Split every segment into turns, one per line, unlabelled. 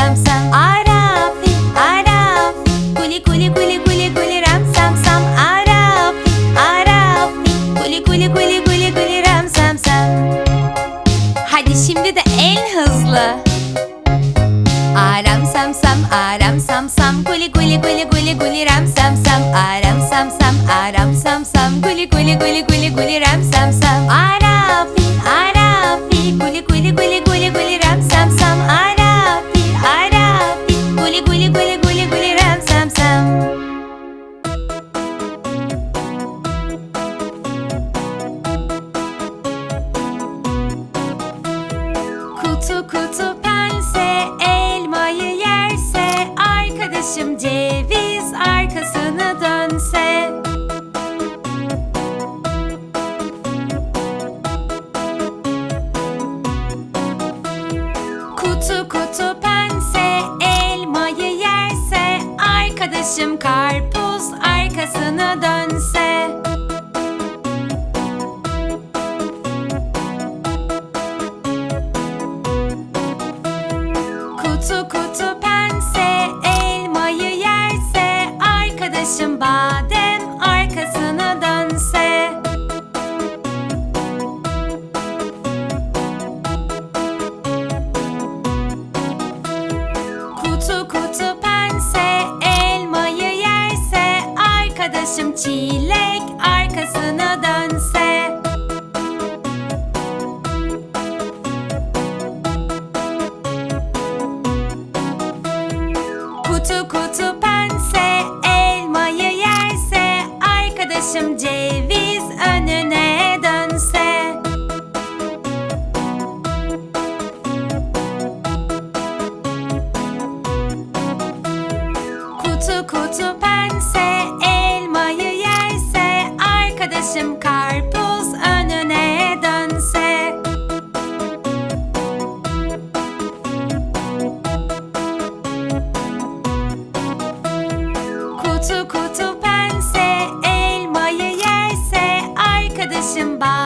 sam sam Arafi Arafi Kuli kuli kuli kuli kuli ram sam sam Arafi Arafi Kuli kuli kuli kuli kuli sam Hadi şimdi de en hızlı Aram sam sam aram sam sam Kuli kuli kuli kuli kuli ram sam sam Aram sam sam aram sam sam Kuli kuli kuli kuli kuli ram sam sam восемь девять. 춤 질러 kutu kutu pense Elmayı yerse arkadaşım bağ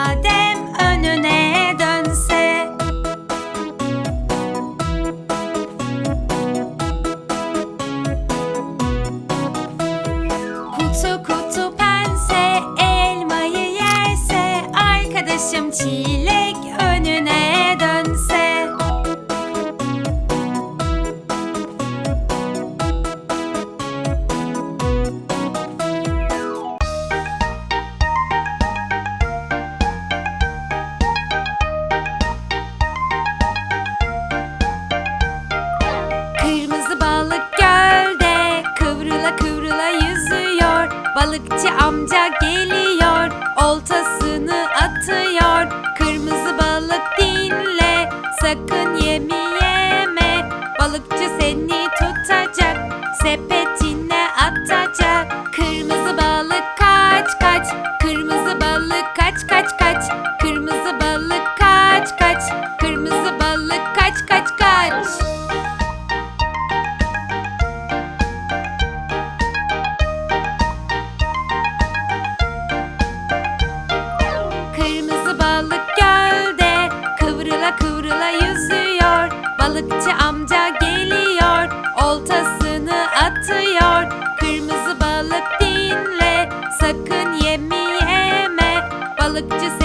Balıkçı amca geliyor Oltasını atıyor. Kırmızı balık dinle Sakın yemi yeme Balıkçı seni tutacak Sepet look balıkçı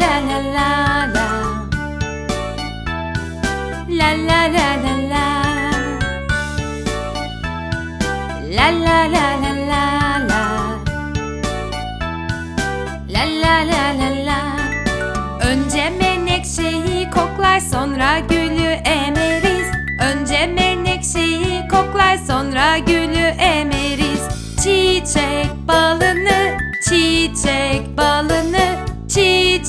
La la la la. La la La la la. La la La la la la. La la La la la. Önce menekşeyi koklar sonra gülü emeriz. Önce menekşeyi koklar sonra gülü emeriz. Çiçek balını, çiçek balını,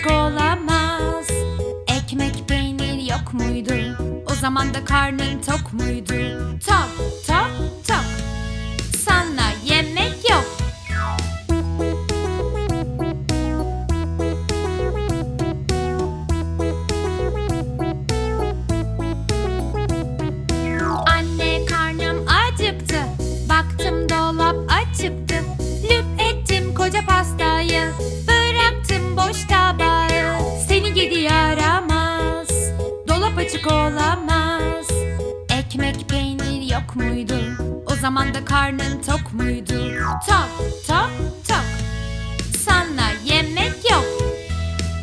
aşık olamaz Ekmek peynir yok muydu? O zaman da karnın tok muydu? Tok! Karnın tok